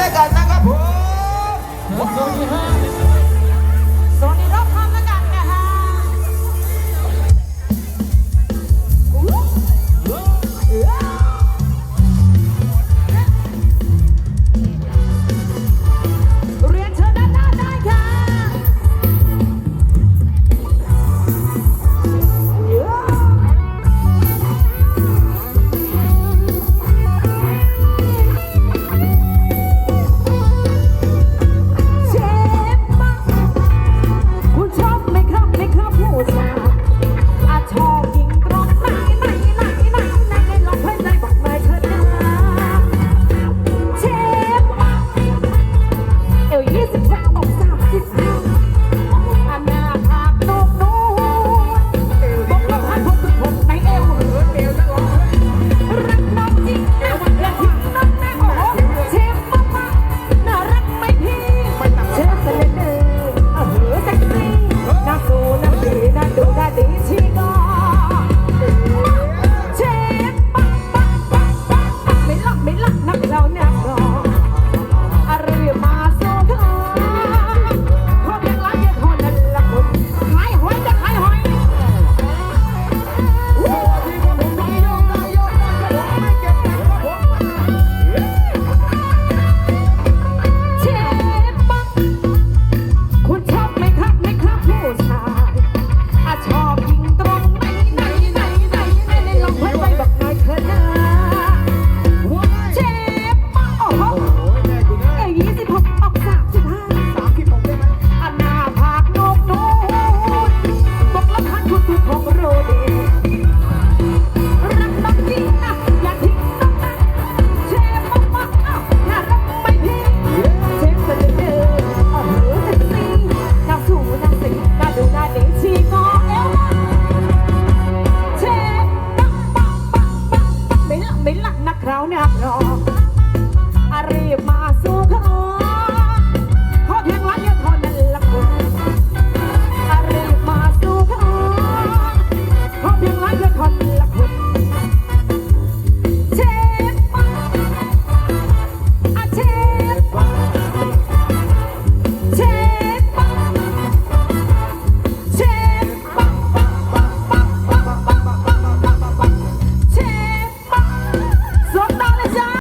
ด้วยกันนะครับผมเชิญตัวที่ห้า ครับไม่ครับผู้สาอาชอบ